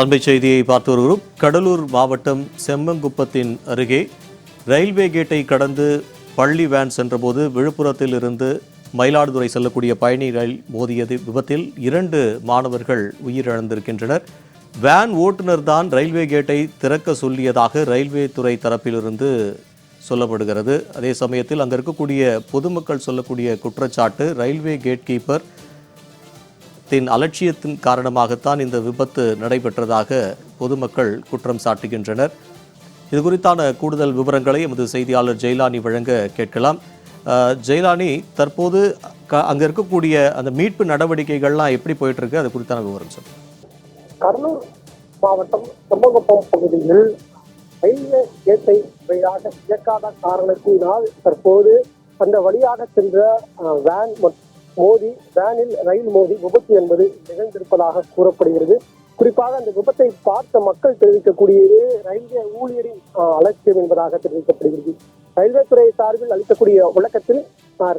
அண்மை செய்தியை பார்த்து வருகிறோம். கடலூர் மாவட்டம் செம்மங்குப்பத்தின் அருகே ரயில்வே கேட்டை கடந்து பள்ளி வேன் சென்றபோது விழுப்புரத்தில் இருந்து மயிலாடுதுறை செல்லக்கூடிய பயணி ரயில் மோதியது. விபத்தில் இரண்டு மாணவர்கள் உயிரிழந்திருக்கின்றனர். வேன் ஓட்டுநர் தான் ரயில்வே கேட்டை திறக்க சொல்லியதாக ரயில்வே துறை தரப்பிலிருந்து சொல்லப்படுகிறது. அதே சமயத்தில் அங்கே இருக்கக்கூடிய பொதுமக்கள் சொல்லக்கூடிய குற்றச்சாட்டு ரயில்வே கேட் கீப்பர் தின் அலட்சியத்தின் காரணமாகத்தான் இந்த விபத்து நடைபெற்றதாக பொதுமக்கள் குற்றம் சாட்டுகின்றனர். இது குறித்தான கூடுதல் விவரங்களை எமது செய்தியாளர் ஜெயலானி வழங்க கேட்கலாம். அஹ், ஜெயலானி தற்போது க அங்கே இருக்கக்கூடிய அந்த மீட்பு நடவடிக்கைகள்லாம் எப்படி போயிட்டு இருக்கு அது குறித்தான விவரம் சார் கடலூர் மாவட்டம் செம்பகுப்பம் பகுதியில் ரயில்வே கேட்டை இயக்காத காரணத்தினால் தற்போது அந்த வழியாக சென்ற வேன் மற்றும் மோதி வேனில் ரயில் மோதி விபத்து என்பது நிகழ்ந்திருப்பதாக கூறப்படுகிறது. குறிப்பாக அந்த விபத்தை பார்த்த மக்கள் தெரிவிக்கக்கூடியது ரயில்வே ஊழியரின் அலட்சியம் என்பதாக தெரிவிக்கப்படுகிறது. ரயில்வே துறை சார்பில் அளிக்கக்கூடிய விளக்கத்தில்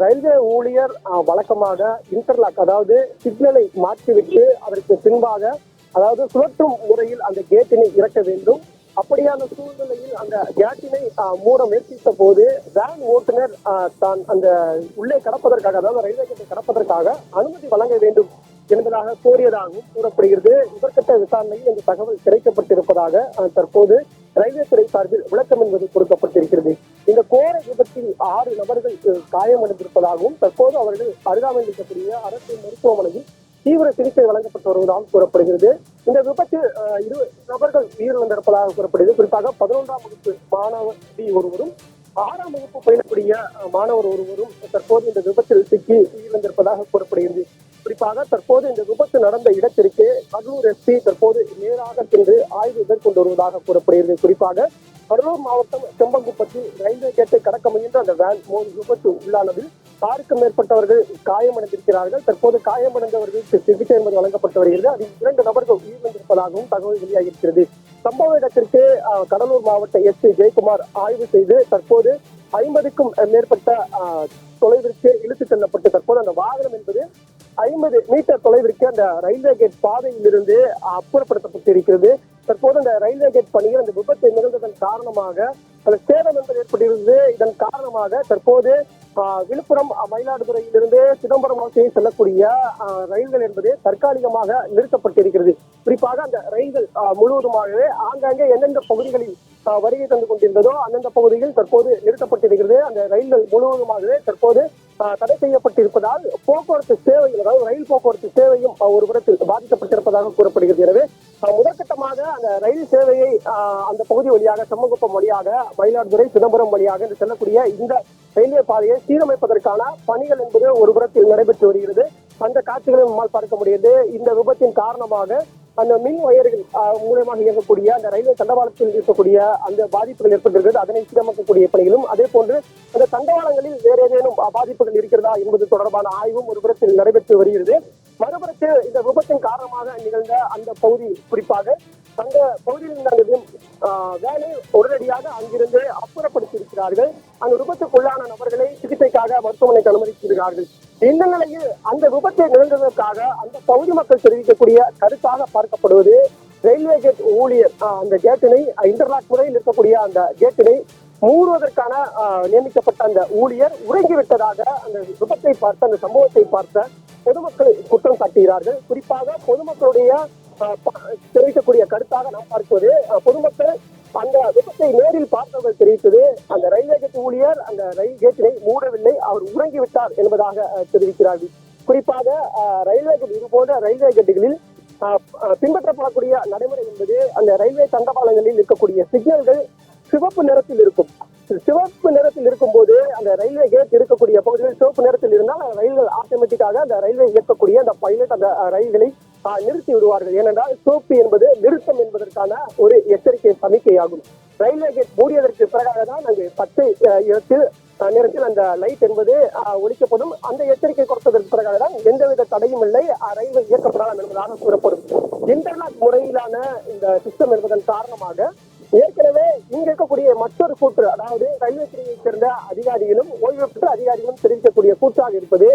ரயில்வே ஊழியர் வழக்கமாக இன்டர்லாக் அதாவது சிக்னலை மாற்றிவிட்டு அதற்கு பின்பாக அதாவது சுழற்றும் முறையில் அந்த கேட்டினை இறக்க வேண்டும். அப்படியான சூழ்நிலையில் அந்த கேட்டினை மூட முயற்சித்த போது வேன் ஓட்டுநர் தான் அந்த உள்ளே கடப்பதற்காக அதாவது ரயில்வே கேட்டை கடப்பதற்காக அனுமதி வழங்க வேண்டும் என்பதாக கோரியதாகவும் கூறப்படுகிறது. இதற்கிட்ட விசாரணையில் இந்த தகவல் கிடைக்கப்பட்டிருப்பதாக தற்போது ரயில்வே துறை சார்பில் விளக்கம் என்பது கொடுக்கப்பட்டிருக்கிறது. இந்த கோர விபத்தில் ஆறு நபர்கள் காயமடைந்திருப்பதாகவும் தற்போது அவர்கள் அருகாமையில் இருக்கக்கூடிய அரசு மருத்துவமனையில் தீவிர சிகிச்சை வழங்கப்பட்டு வருவதாகவும் கூறப்படுகிறது. இந்த விபத்தில் இரு நபர்கள் உயிரிழந்திருப்பதாக கூறப்படுகிறது. குறிப்பாக பதினொன்றாம் வகுப்பு மாணவி ஒருவரும் ஆறாம் வகுப்பு பயிலக்கூடிய மாணவர் ஒருவரும் தற்போது இந்த விபத்தில் சிக்கி உயிரிழந்திருப்பதாக கூறப்படுகிறது. குறிப்பாக தற்போது இந்த விபத்து நடந்த இடத்திற்கு கடலூர் எஸ்பி தற்போது நேராக சென்று ஆய்வு மேற்கொண்டு வருவதாக கூறப்படுகிறது. குறிப்பாக கடலூர் மாவட்டம் செம்பங்குப்பத்தில் ரயில்வே கேட்டை கடக்க முயன்ற அந்த வேன் மோதி விபத்து உள்ளானதில் ஆறுக்கும் மேற்பட்டவர்கள் காயமடைந்திருக்கிறார்கள். தற்போது காயமடைந்தவர்களுக்கு சிகிச்சை என்பது வழங்கப்பட்டு வருகிறது. அதில் இரண்டு நபர்கள் உயிரிழந்திருப்பதாகவும் தகவல் வெளியாகியிருக்கிறது. சம்பவ இடத்திற்கு கடலூர் மாவட்ட எஸ் ஜெயக்குமார் ஆய்வு செய்து தற்போது ஐம்பதுக்கும் மேற்பட்ட தொலைவிற்கு இழுத்து செல்லப்பட்டு தற்போது அந்த வாகனம் என்பது ஐம்பது மீட்டர் தொலைவிற்கு அந்த ரயில்வே கேட் பாதையிலிருந்து அப்புறப்படுத்தப்பட்டிருக்கிறது. தற்போது அந்த ரயில்வே கேட் பணியில் அந்த விபத்து நிகழ்ந்ததன் காரணமாக அந்த சேதம் என்பது ஏற்பட்டிருந்தது. இதன் காரணமாக தற்போது விழுப்புரம் மயிலாடுதுறையிலிருந்து சிதம்பரம் நோக்கி செல்லக்கூடிய ரயில்கள் என்பது தற்காலிகமாக நிறுத்தப்பட்டிருக்கிறது. குறிப்பாக அந்த ரயில்கள் முழுவதுமாகவே ஆங்காங்கே எந்தெந்த பகுதிகளில் வருகை தந்து கொண்டிருந்ததோ அந்தந்த பகுதியில் தற்போது நிறுத்தப்பட்டிருக்கிறது. அந்த ரயில்கள் முழுவதுமாகவே தற்போது தடை செய்யப்பட்டிருப்பதால் போக்குவரத்து சேவை அதாவது ரயில் போக்குவரத்து சேவையும் ஒரு புறத்தில் பாதிக்கப்பட்டிருப்பதாக கூறப்படுகிறது. எனவே முதற்கட்டமாக அந்த ரயில் சேவையை அந்த பகுதி வழியாக செம்மகுப்பம் வழியாக மயிலாடுதுறை சிதம்பரம் வழியாக இந்த செல்லக்கூடிய இந்த ரயில்வே பாதையை சீரமைப்பதற்கான பணிகள் என்பது ஒரு புறத்தில் நடைபெற்று வருகிறது. அந்த காட்சிகளை நம்மால் பார்க்க முடியுது இந்த விபத்தின் காரணமாக அந்த மின் வயர்கள் ஆஹ், மூலமாக இயங்கக்கூடிய அந்த ரயில்வே தண்டவாளத்தில் இருக்கக்கூடிய அந்த பாதிப்புகள் ஏற்பட்டிருக்கிறது. அதனை சீரமைக்கக்கூடிய பணிகளும் அதே போன்று அந்த தண்டவாளங்களில் வேறு ஏதேனும் பாதிப்புகள் இருக்கிறதா என்பது தொடர்பான ஆய்வும் ஒரு புறத்தில் நடைபெற்று வருகிறது. மறுபுறத்தில் இந்த விபத்தின் காரணமாக நிகழ்ந்த அந்த பகுதி குறிப்பாக அந்த பகுதியில் இருந்த அந்த உடனடியாக அங்கிருந்து அப்புறப்படுத்தியிருக்கிறார்கள். அந்த விபத்துக்குள்ளான நபர்களை சிகிச்சைக்காக மருத்துவமனைக்கு அனுமதித்திருக்கிறார்கள். இந்த நிலையில் அந்த விபத்தை நிகழ்ந்ததற்காக அந்த பகுதி மக்கள் தெரிவிக்கக்கூடிய கருத்தாக பார்க்கப்படுவது ரயில்வே கேட் ஊழியர் அந்த கேட்டினை இன்டர்லாக் முறையில் இருக்கக்கூடிய அந்த கேட்டினை மூடுவதற்கான நியமிக்கப்பட்ட அந்த ஊழியர் உறங்கிவிட்டதாக அந்த விபத்தை பார்த்த அந்த சம்பவத்தை பார்த்த பொதுமக்கள் குற்றம் சாட்டுகிறார்கள். குறிப்பாக பொதுமக்களுடைய தெரிவிக்கக்கூடிய கருத்தாக நாம் பார்ப்பது பொதுமக்கள் அந்த விபத்தை நேரில் பார்த்தவர்கள் தெரிவித்தது அந்த ரயில்வே கேட் ஊழியர் அந்த ரயில் கேட்டினை மூடவில்லை அவர் உறங்கிவிட்டார் என்பதாக தெரிவிக்கிறார்கள். குறிப்பாக ரயில்வே கேட் இது போன்ற ரயில்வே கேட்டுகளில் பின்பற்றப்படக்கூடிய நடைமுறை என்பது அந்த ரயில்வே தண்டவாளங்களில் இருக்கக்கூடிய சிக்னல்கள் சிவப்பு நிறத்தில் இருக்கும். சிவப்பு நிறத்தில் இருக்கும்போது அந்த ரயில்வே கேட் இருக்கக்கூடிய பகுதியில் சிவப்பு நிறத்தில் இருந்தால் ரயில்கள் ஆட்டோமேட்டிக்காக அந்த ரயில்வே இயக்கக்கூடிய அந்த பைலட் அந்த ரயில்களை நிறுத்தி விடுவார்கள். ஏனென்றால் சிவப்பு என்பது நிறுத்தம் என்பதற்கான ஒரு எச்சரிக்கை சமிக்கையாகும். ரயில்வே கேட் மூடியதற்கு பிறகாக தான் அங்கு பச்சை இடத்தில் நேரத்தில் அந்த லைட் என்பது ஒழிக்கப்படும் அந்த எச்சரிக்கை கொடுத்ததற்கு பிறகாக தான் எந்தவித தடையும் இல்லை. ரயில்கள் இயக்கப்படலாம் என்பதாக கூறப்படும். இன்டர்நெட் முறையிலான இந்த சிஸ்டம் என்பதன் காரணமாக ஓய்வு அதிகாரிகளும் தெரிவிக்கக்கூடிய கூற்றாக இருப்பது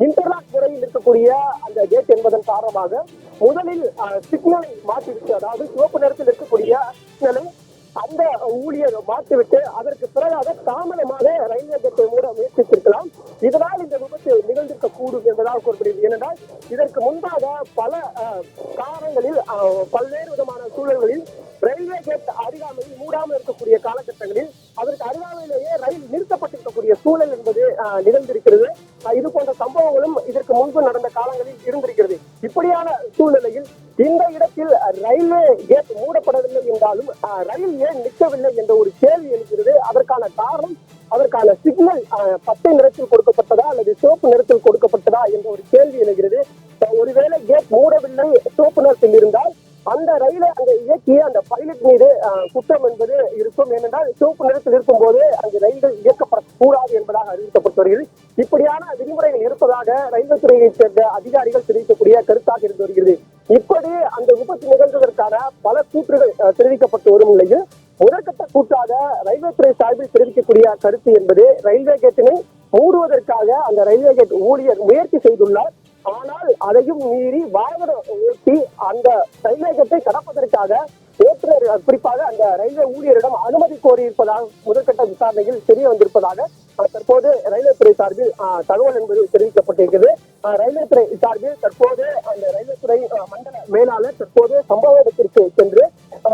இன்டர்லாக் முறையில் இருக்கக்கூடிய அந்த கேட் என்பதன் காரணமாக முதலில் சிக்னலை மாற்றிவிட்டு அதாவது சிவப்பு நிறத்தில் இருக்கக்கூடிய சிக்னலை அந்த ஊழியர் மாற்றிவிட்டு அதற்கு பிறகாக தாமதமாக ரயில்வே கேட்டை மூட முயற்சித்திருக்கலாம். இதனால் இந்த விபத்து நிகழ்ந்திருக்க கூடும் என்பதால் கூறப்படுகிறது. ஏனென்றால் இதற்கு முன்பாக பல அஹ், காரணங்களில் பல்வேறு விதமான சூழல்களில் நிறுத்தப்பட்டிருக்கக்கூடிய சூழல் என்பது நிகழ்ந்திருக்கிறது. இது போன்ற சம்பவங்களும் இதற்கு முன்பு நடந்த காலங்களில் இருந்திருக்கிறது. இப்படியான சூழ்நிலையில் இந்த இடத்தில் ரயில்வே கேட் மூடப்படவில்லை என்றாலும் ரயில் ஏன் நிற்கவில்லை என்ற ஒரு கேள்வி எழுகிறது. அதற்கான காரணம் அதற்கான சிக்னல் பச்சை நிறத்தில் கொடுக்கப்பட்டதா அல்லது சிவப்பு நிறத்தில் கொடுக்கப்பட்டதா என்ற ஒரு கேள்வி எழுகிறது. ஒருவேளை கேட் மூடவில்லை சிவப்பு நிறத்தில் இருந்தால் அந்த ரயிலை அந்த இயக்கிய அந்த பைலட் மீது குற்றம் என்பது இருக்கும். ஏனென்றால் சிவப்பு நிறத்தில் இருக்கும்போது அந்த ரயில்கள் இயக்க கூடாது என்பதாக அறிவிக்கப்பட்டு வருகிறது. இப்படியான விதிமுறைகள் இருப்பதாக ரயில்வே துறையைச் சேர்ந்த அதிகாரிகள் தெரிவிக்கக்கூடிய கருத்தாக இருந்து வருகிறது. இப்படி அந்த விபத்து நிகழ்ந்ததற்கான பல கூற்றுகள் தெரிவிக்கப்பட்டு வரும் நிலையில் முதற்கட்ட கூட்டாக ரயில்வே துறை சார்பில் தெரிவிக்கக்கூடிய கருத்து என்பது ரயில்வே கேட்டினை மூடுவதற்காக அந்த ரயில்வே கேட் ஊழியர் முயற்சி செய்துள்ளார். ஆனால் அதையும் மீறி வாகனம் ஓட்டி அந்த ரயில்வே கேட்டை கடப்பதற்காக குறிப்பாக அந்த ரயில்வே ஊழியரிடம் அனுமதி கோரியிருப்பதாக முதற்கட்ட விசாரணையில் தெரிய வந்திருப்பதாக தற்போது ரயில்வே துறை சார்பில் தகவல் என்பது தெரிவிக்கப்பட்டிருக்கிறது. ரயில்வே துறை சார்பில் தற்போது அந்த ரயில்வே துறை மண்டல மேலாளர் தற்போது சம்பவ இடத்திற்கு சென்று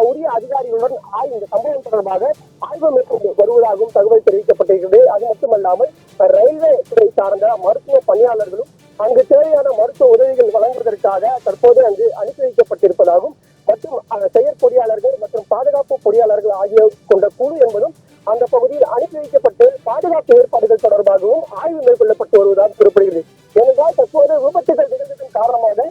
உரிய அதிகாரிகளுடன் ஆய்வு இந்த சம்பவம் தொடர்பாக ஆய்வு மேற்கொண்டு வருவதாகவும் தகவல் தெரிவிக்கப்பட்டிருக்கிறது. அது மட்டுமல்லாமல் ரயில்வே துறை சார்ந்த மருத்துவ பணியாளர்களும் அங்கு தேவையான மருத்துவ உதவிகள் வழங்குவதற்காக தற்போது அங்கு அனுப்பி வைக்கப்பட்டிருப்பதாகவும் மற்றும் செயற் செயற்பொறியாளர்கள் மற்றும் பாதுகாப்பு பொறியாளர்கள் ஆகியோர் கொண்ட குழு என்பதும் அந்த பகுதியில் அனுப்பி வைக்கப்பட்டு பாதுகாப்பு ஏற்பாடுகள் தொடர்பாகவும் ஆய்வு மேற்கொள்ளப்பட்டு வருவதாக கூறப்படுகிறது. ஏனென்றால் தற்போது விபத்துகள் நிகழ்ந்ததன் காரணமாக